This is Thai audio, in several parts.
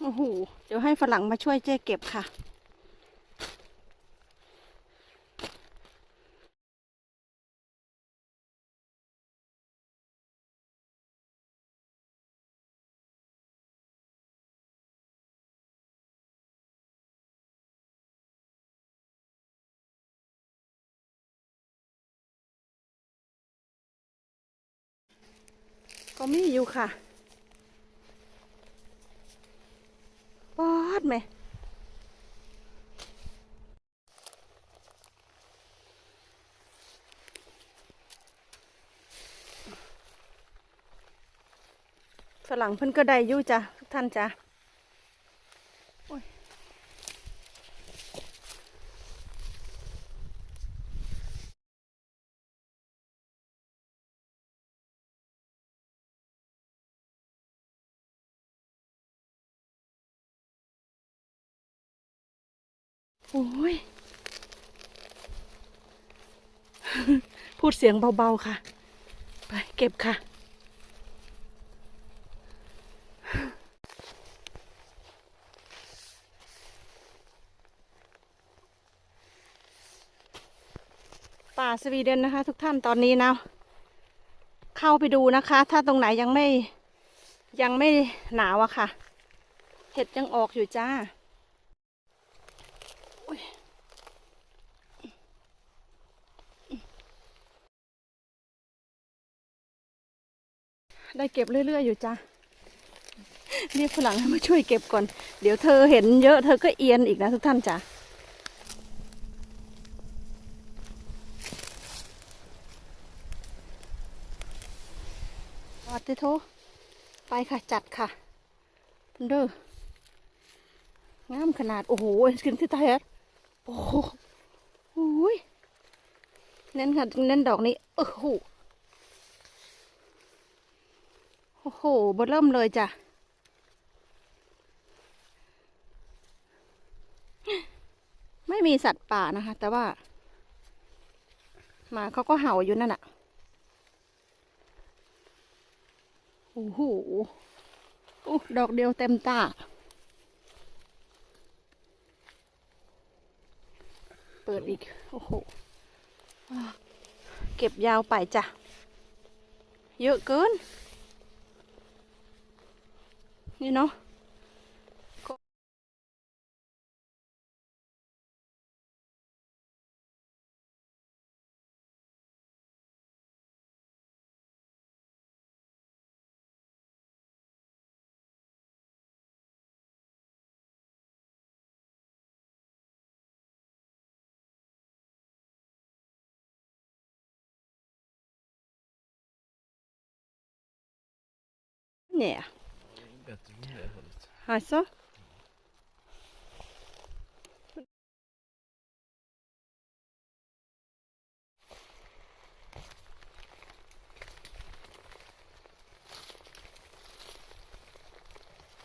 โอ้โห เดี๋ยวให้ฝรั่งมาช่วยเจ๊เก็บค่ะ ก็มีอยู่ค่ะปอ ดไหมฝรั่งเพิ่นก็ได้อยู่จ้ะทุกท่านจ้ะ โอ้ย พูดเสียงเบาๆค่ะ ไปเก็บค่ะ ป่าสวีเดนนะคะ ทุกท่านตอนนี้นะ เข้าไปดูนะคะ ถ้าตรงไหนยังไม่ยังไม่หนาวอะค่ะ เห็ดยังออกอยู่จ้าอุ๊ยได้ เก็บเรื่อยๆอยู่จ้าเรียกฝรั่งให้มาช่วยเก็บก่อน เดี๋ยวเธอเห็นเยอะเธอก็เอียนอีกนะทุกท่านจ้าวัดเถอะไปค่ะจัดค่ะเด้องามขนาด โอ้โหขึ้นที่ตายอะโอ้โหโอ้ยเน้นค่ะ เน้นดอกนี้ โอ้โห โอ้โหบดเริ่มเลยจ้ะ ไม่มีสัตว์ป่านะคะ แต่ว่า มาเขาก็เห่าอยู่นั่นอะโอ้โหดอกเดียวเต็มตาเปิดอีก โอ้โห เก็บยาวไปจ้ะ เยอะเกิน นี่เนาะก็เนี่ย Bättre från det hållet. Alltså?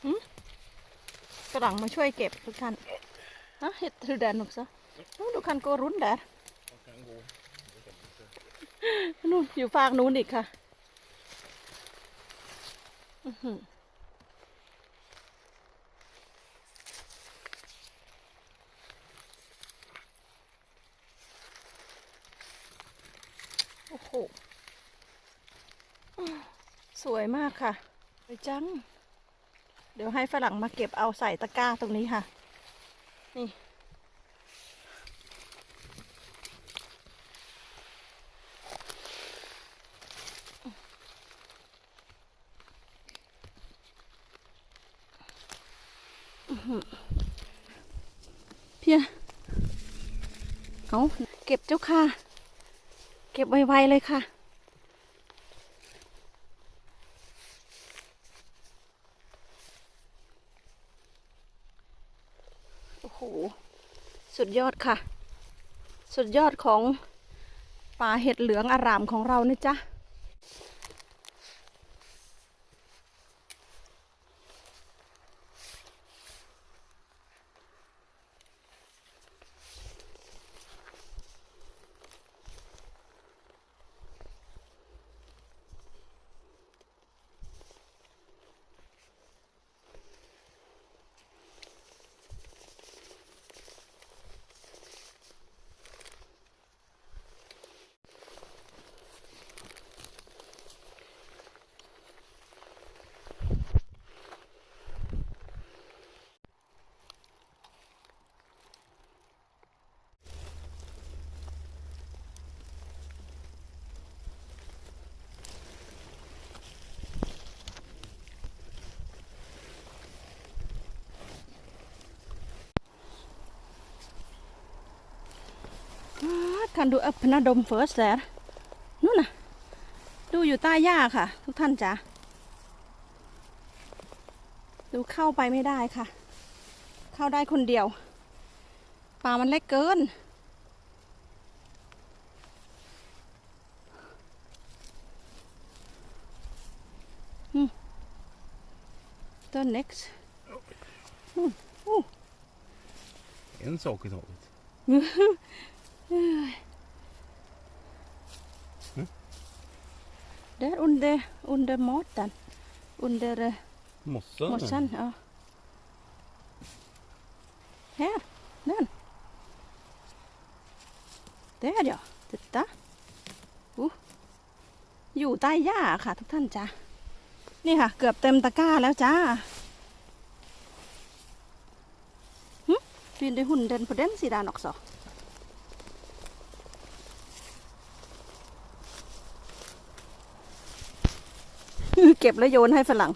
Hmm? ฝรั่งมาช่วยเก็บทุกท่านฮะเห็ดถือแดนหนุกซะนู้นดูคันโกรุนแดดนู่นอยู่ฟากนู้นอีกค่ะ อือหือโอ้โห สวยมากค่ะสวยจัง เดี๋ยวให้ฝรั่งมาเก็บเอาใส่ตะกร้าตรงนี้ค่ะ นี่ เพียเอาเก็บเจ้าค่ะ เก็บไวๆเลยค่ะ โอ้โห สุดยอดค่ะ สุดยอดของป่าเห็ดเหลืองอารามของเรานะจ๊ะ kan du öppna dem först där? นู่นน่ะ ดูอยู่ใต้หญ้าค่ะ ทุกท่านจ๋าดูเข้าไปไม่ได้ค่ะ เข้าได้คนเดียว ป่ามันเล็กเกินอืม The next En sak i taget. Där under, under maten. Under eh, Mossan? mossan. Ja. Här, den. Där ja, titta. Oh. อยู่ใต้หญ้าค่ะทุกท่านจ้านี่ค่ะ เกือบเต็มตะกร้าแล้วจ้าหึ Vill du hunden på den sidan också? เก็ บแล้วโยนให้ฝรั่ง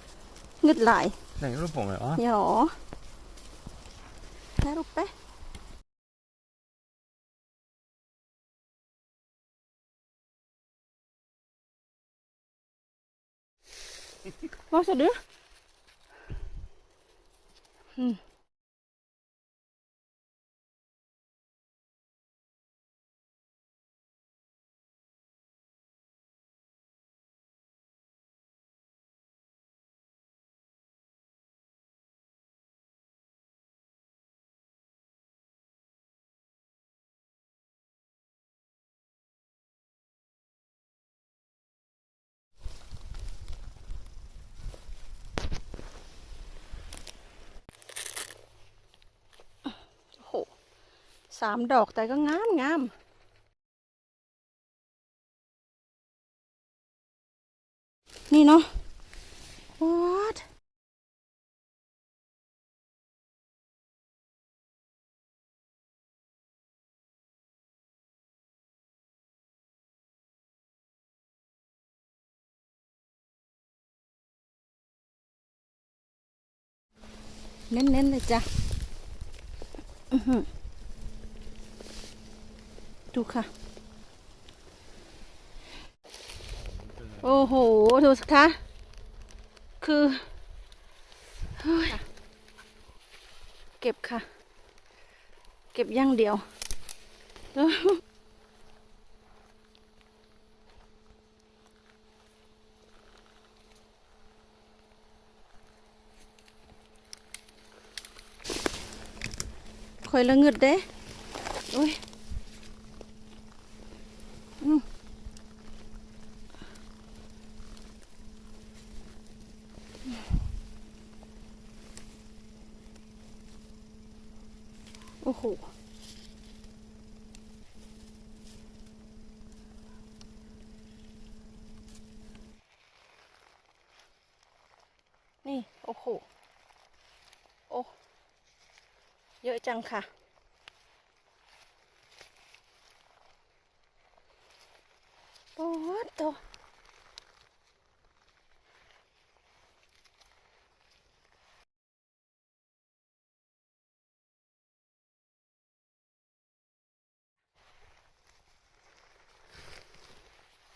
งึดหลาย Slänger du på mig? Ja. Ja. Här uppe. Vad sa du? Mm. Åh. สามดอกแต่ก็งามงามนี่เนาะ what เน้นๆเลยจ้ะ อือหือ ดูค่ะ โอ้โห ดูสิคะ คือเก็บค่ะ เก็บย่างเดียวคอยละเงึดเด้โอ้ยอืมโอ้โห นี่ โอ้โห โอ้ เยอะ จังค่ะ โอ้โต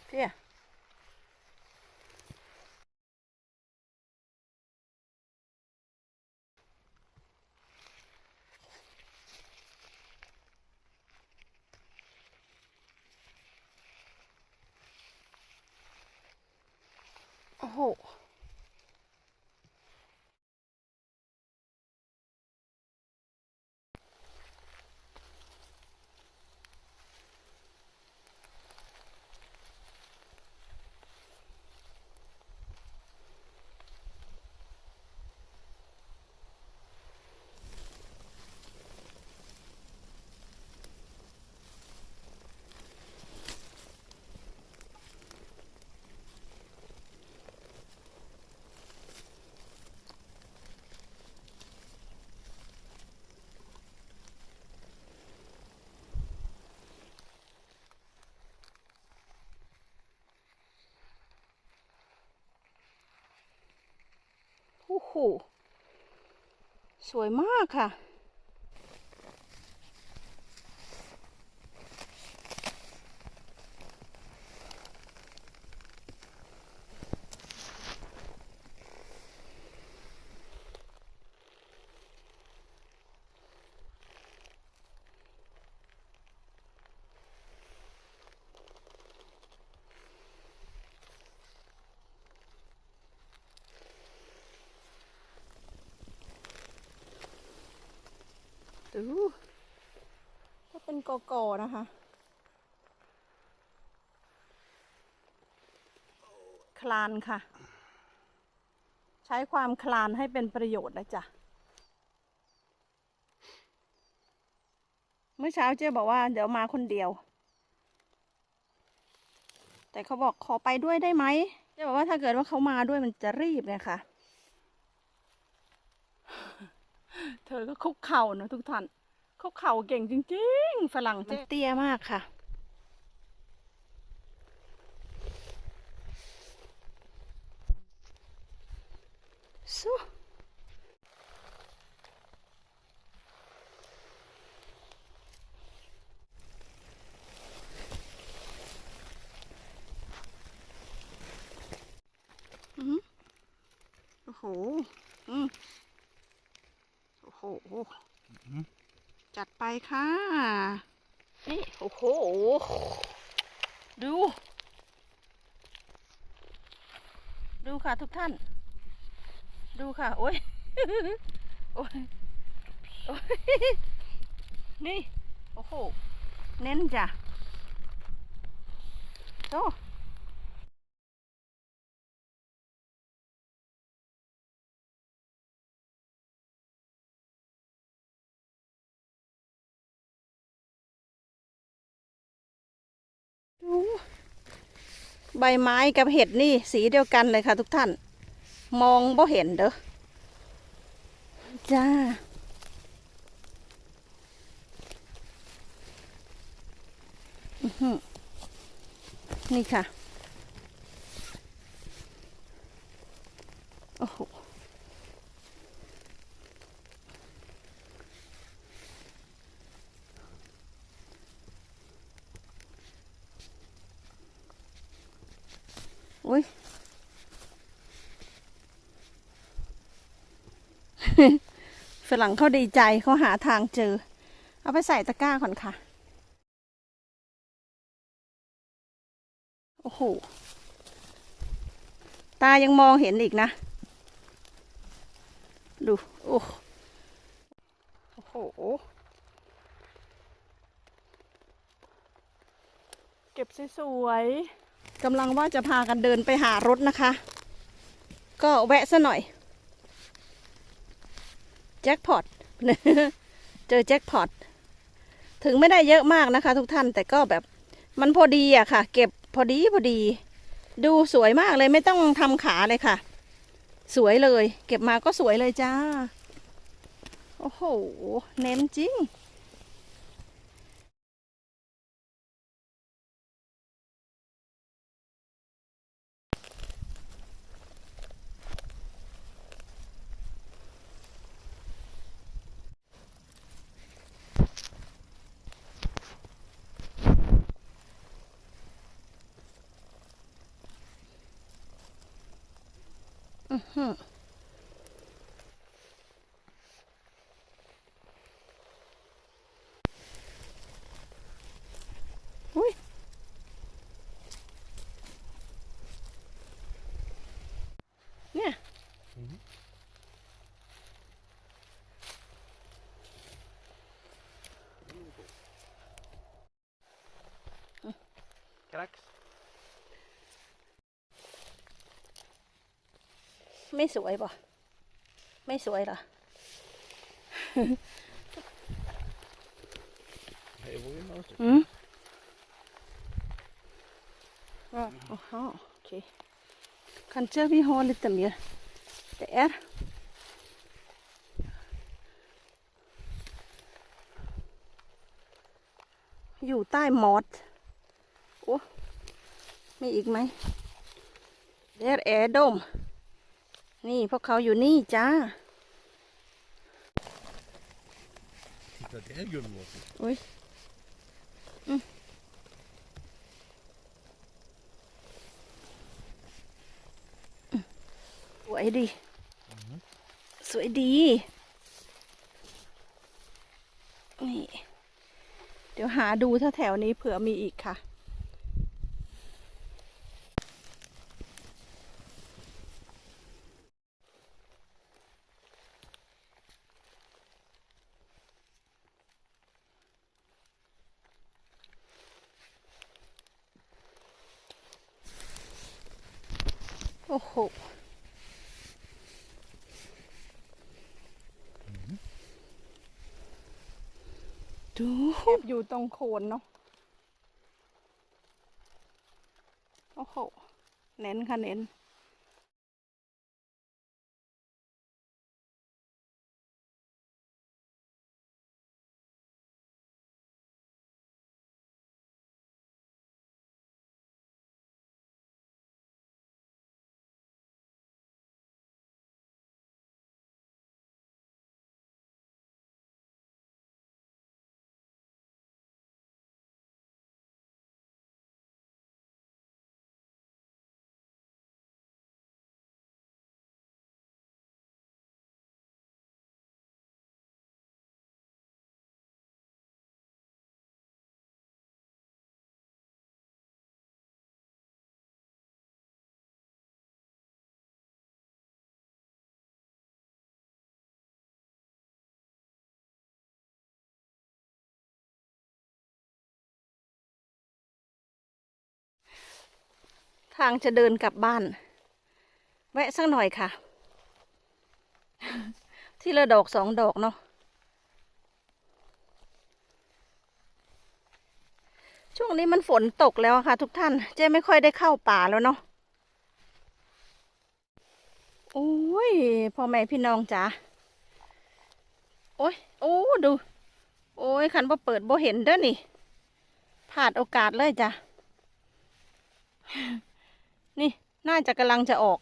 เพี่ยโอ้โห โอ้โหสวยมากค่ะ ดู ก็เป็นกอกอนะคะ คลานค่ะ ใช้ความคลานให้เป็นประโยชน์นะจ๊ะ เมื่อเช้าเจ๊บอกว่าเดี๋ยวมาคนเดียว แต่เขาบอกขอไปด้วยได้ไหมเจ๊บอกว่าถ้าเกิดว่าเขามาด้วยมันจะรีบเนี่ยค่ะ เธอก็คุกเข่านะทุกท่าน คุกเข่าเก่งจริงๆ ฝรั่งเจ๊เตี้ยมากค่ะ สู้อืมโอ้โห อืมโอ้โห จัดไปค่ะ นี่ โอ้โห ดู ดูค่ะทุกท่าน ดูค่ะ โอ้ย โอ้ย โอ้ย นี่ โอ้โห เน้นจ้ะโต ใบไม้กับเห็ดนี่สีเดียวกันเลยค่ะทุกท่าน มองบ่เห็นเด้อจ้าอื้อหือนี่ค่ะ โอ้โห อุ้ย ฝรั่งเขาดีใจเขาหาทางเจอ เอาไปใส่ตะกร้าก่อนค่ะ โอ้โห ตายังมองเห็นอีกนะ ดู โอ้โหเก็บสวยๆกำลังว่าจะพากันเดินไปหารถนะคะ ก็แวะซะหน่อย จ็คพอตเจอแจ็คพอตถึงไม่ได้เยอะมากนะคะ ทุกท่านแต่ก็แบบมันพอดีอะค่ะ เก็บพอดีพอดี ดูสวยมากเลยไม่ต้องทำขาเลยค่ะ สวยเลย เก็บมาก็สวยเลยจ้า โอ้โห เน้นจริง อื้อหืออุ้ย เนี่ย Krax. ไม่สวยป่ะไม่สวยเหรอ Det var ju något. อืมอะ aha, okej. Kanske vi har lite mer där. อยู่ใต้มอสโอ้ มีอีกไหม Där är de นี่พวกเขาอยู่นี่จ้า Titta, det är guldmåsen. อุ้ยอืมอืมสวย ดิ สวยดี นี่ เดี๋ยวหาดูถ้าแถวนี้เผื่อมีอีกค่ะ โอ้โห ดูอยู่ต รงโคนเนาะ โอ้โห เน้นค่ะเน้น ทางจะเดินกลับบ้าน แวะสักหน่อยค่ะ ที่ละดอกสองดอกเนาะช่วงนี้มันฝนตกแล้วค่ะ ทุกท่าน เจ๊ไม่ค่อยได้เข้าป่าแล้วเนาะโอ้ยพ่อแม่พี่น้องจ๋าโอ้ยโอ้ดู โอ้ยคันว่าเปิดโบเห็นเด้อนี่พลาดโอกาสเลยจ้ะ นี่น่าจะกำลังจะออก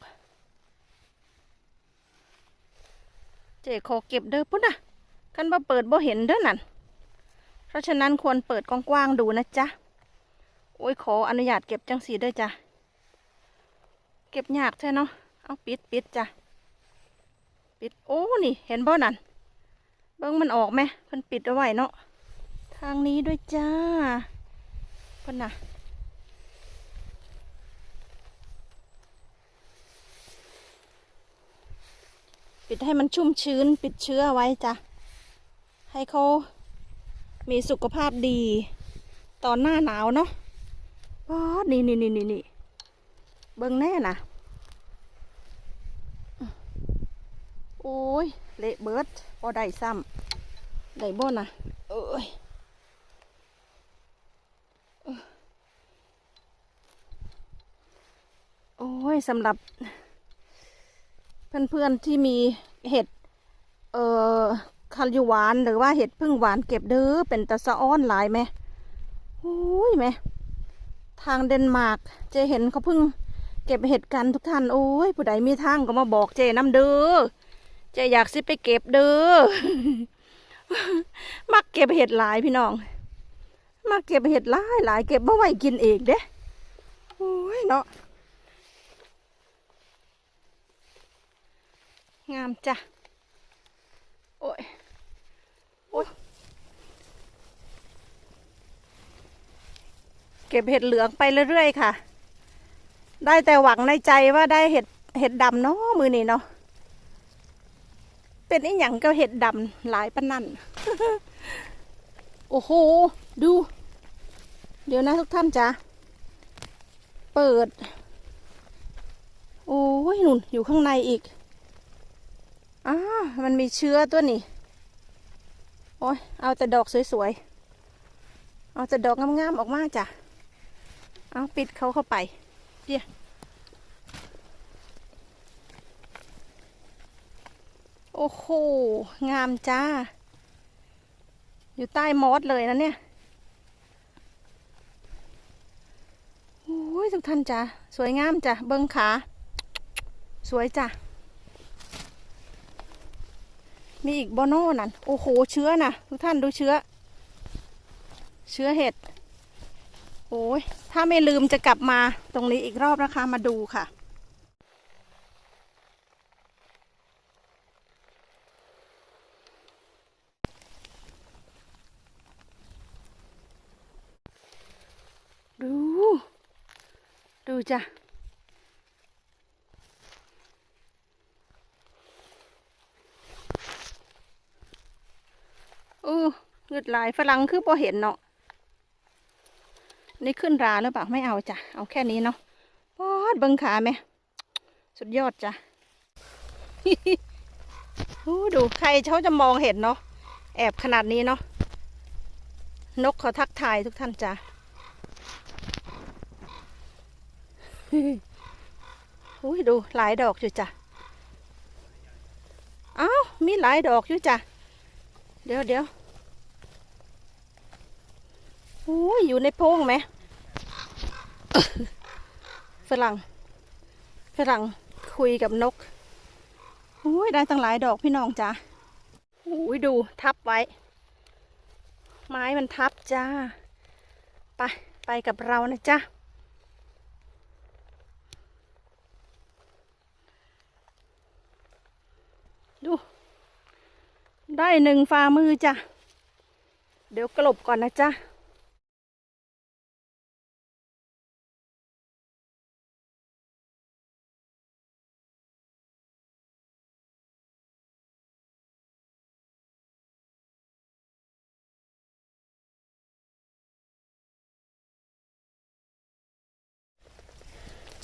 เจ๊ขอเก็บเด้อพุ่นนะคันว่าเปิดบ่เห็นเด้อนั่น เพราะฉะนั้นควรเปิดกว้างๆดูนะจ๊ะ โอ้ยขออนุญาตเก็บจังสีด้วยจ้ะ เก็บยากใช่เนาะ เอาปิดปิดจ้ะ ปิดโอ้นี่เห็นบ่นั่น เบิ้งมันออกไหมเพิ่นปิดเอาไว้เนาะ ทางนี้ด้วยจ้าเพิ่นน่ะ ปิดให้มันชุ่มชื้น ปิดเชื้อไว้จ้ะ ให้เขามีสุขภาพดี ตอนหน้าหนาวเนาะป๊าดนี่นี่นี่นี่นี่เบิ่งแน่นะโอ้ย เละเบิดพอได้ซ้ำได้บ่นะเอ้ยเอ้อโอ้ยสำหรับ เพื่อนๆที่มีเห็ด เอ่อคาริหวานหรือว่าเห็ดพึ่งหวานเก็บเด้อเป็นตะสะอ้อนหลายไหมโอ้ยไหม ทางเดนมาร์กเจเห็นเขาเพิ่งเก็บเห็ดกันทุกท่านโอ้ยผู้ใดมีทางก็มาบอกเจน้ำเด้อเจอยากสิไปเก็บเด้อมักเก็บเห็ดหลายพี่น้อง มักเก็บเห็ดหลายหลายเก็บมาไว้กินเองเด้โอ้ยเนาะ งามจ้ะ โอ้ย โอ้ย เก็บเห็ดเหลืองไปเรื่อยๆค่ะ ได้แต่หวังในใจว่าได้เห็ดเห็ดดำเนาะมือนี่เนาะ เป็นไอ้หยังก็เห็ดดำหลายปนนั่น โอ้โห ดู เดี๋ยวนะทุกท่านจ้ะ เปิด โอ้ยหนุนอยู่ข้างในอีก อ้ามันมีเชื้อตัวนี้ โอ้ยเอาแต่ดอกสวยๆ เอาแต่ดอกงามๆออกมาจ้ะ เอาปิดเขาเข้าไปเดี๋ยวโอ้โห งามจ้า อยู่ใต้มอสเลยนะเนี่ยโอ้ยทุกท่านจ้ะ สวยงามจ้ะ เบิ้งขา สวยจ้ะ มีอีกบอนโน่นั่น โอ้โห เชื้อนะทุกท่านดูเชื้อ เชื้อเห็ด โอ้ย ถ้าไม่ลืมจะกลับมาตรงนี้อีกรอบนะคะ มาดูค่ะ ดู ดูจ้ะ อู้ืดลายฝรั่งคือพอเห็นเนาะนี่ขึ้นราหรือเปล่าไม่เอาจ้ะเอาแค่นี้เนาะปอดเบิงขาไหมสุดยอดจ้ะดูใครเขาจะมองเห็นเนาะแอบขนาดนี้เนาะนกเขาทักทายทุกท่านจ้ะอุ้ยดูหลายดอกอยู่จ้ะอ้าวมีหลายดอกอยู่จ้ะเดี๋ยวเดี๋ยว อุ้ยอยู่ในโพรงไหมฝรั่งฝรั่งคุยกับนกอุ้ยได้ตั้งหลายดอกพี่น้องจ้ะอุ้ยดูทับไว้ ไม้มันทับจ้า ไปไปกับเรานะจ๊ะดู ได้หนึ่งฝ่ามือจ้ะ เดี๋ยวกลบก่อนนะจ๊ะ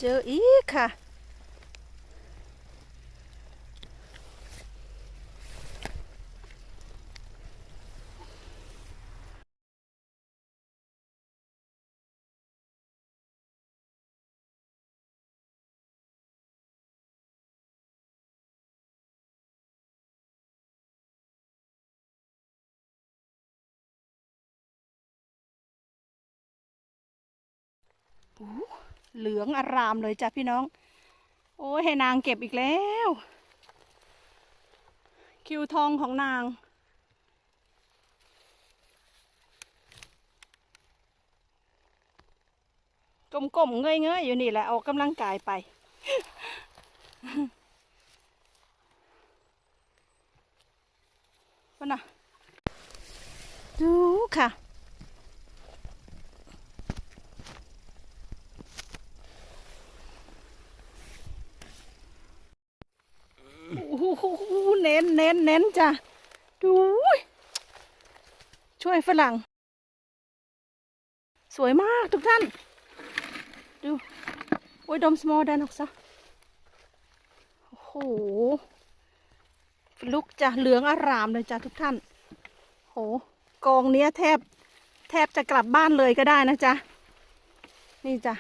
เจออีกค่ะ เหลืองอารามเลยจ้ะพี่น้อง โอ้ยให้นางเก็บอีกแล้ว คิวทองของนางกลมๆเงยๆอยู่นี่แหละออกกำลังกายไปว่าน่ะ ดูค่ะ โอ้โห เน้นเน้นเน้นจ้ะ ดูช่วยฝรั่ง สวยมากทุกท่าน ดูโอ้ยดมสมอลดันออกซะ โอ้โหลุกจ้ะ เหลืองอารามเลยจ้ะทุกท่าน โหกองเนี้ยแทบ แทบจะกลับบ้านเลยก็ได้นะจ๊ะ นี่จ้ะ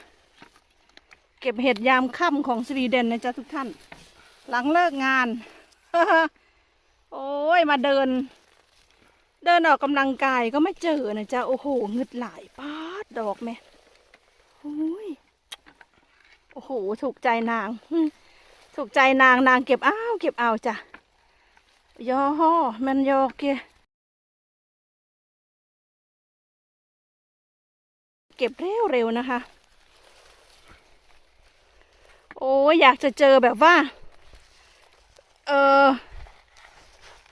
เก็บเห็ดยามค่ำของสวีเดนนะจ๊ะทุกท่าน หลังเลิกงาน โอ้ยมาเดิน เดินออกกำลังกายก็ไม่เจอนะจ๊ะ โอ้โหเงึดหลายปาดดอกแม่โอ้ยโอ้โห ถูกใจนาง ถูกใจนางนางเก็บอ้าวเก็บเอาจ้ะยอฮอมันยอเกยเก็บเร็วๆนะคะ โอ้ยอยากจะเจอแบบว่า เออ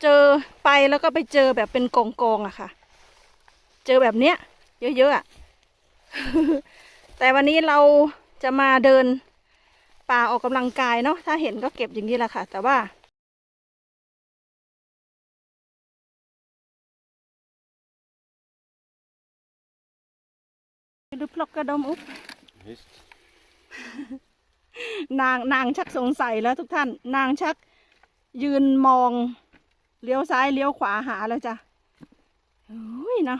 เจอไปแล้วก็ไปเจอแบบเป็นกองกองๆอะค่ะ เจอแบบเนี้ย เยอะๆอะแต่วันนี้เราจะมาเดินป่าออกกำลังกายเนาะถ้าเห็นก็เก็บอย่างนี้แหละค่ะ แต่ว่าดูพลอกกระดมอุ๊บ Visst. นางนางชักสงสัยแล้วทุกท่าน นางชัก ยืนมองเลี้ยวซ้ายเลี้ยวขวาหาแล้วจ้ะอุ้ยนะ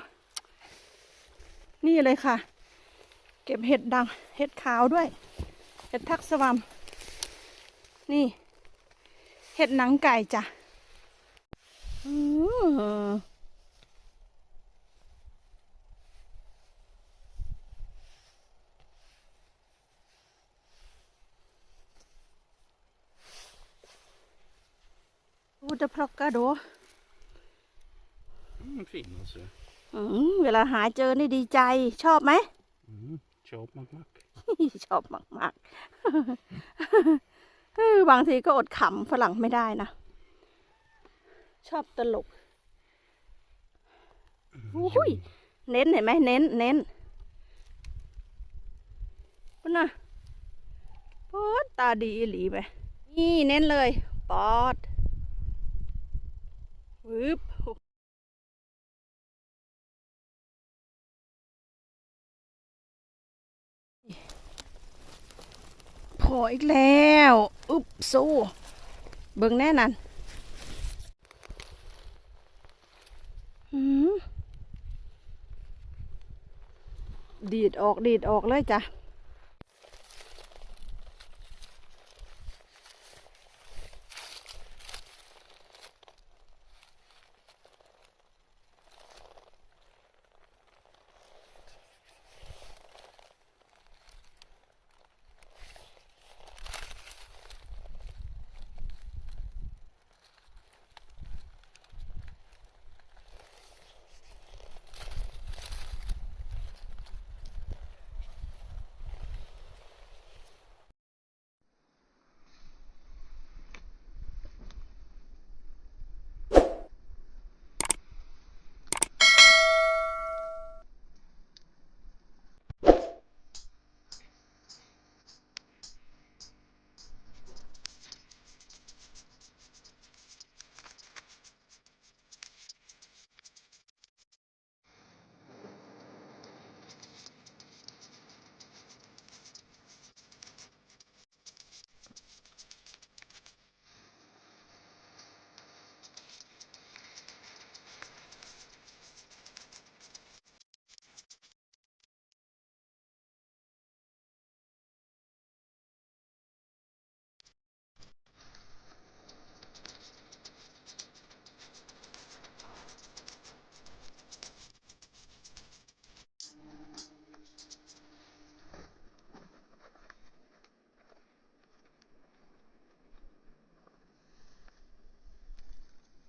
นี่เลยค่ะ เก็บเห็ดดังเห็ดขาวด้วย เห็ดทักสวัมนี่ เห็ดหนังไก่จ้ะอือ จะพลอกกระโด Mm, fin alltså. อืมเวลาหาเจอนี่ดีใจชอบไหม Mm. Chop mack mack. ชอบมากมากๆเออบางทีก็อดขำฝรั่งไม่ได้นะ ชอบตลกอุ้ยเน้นเห็นไหมเน้นเน้นปุ่นนะปอดตาดีอีหลีไปนี่เน้นเลย ปอด วึบพออีกแล้วอึบสู้เบิ่งแน่นั่นดีดออกดีดออกเลยจ้ะ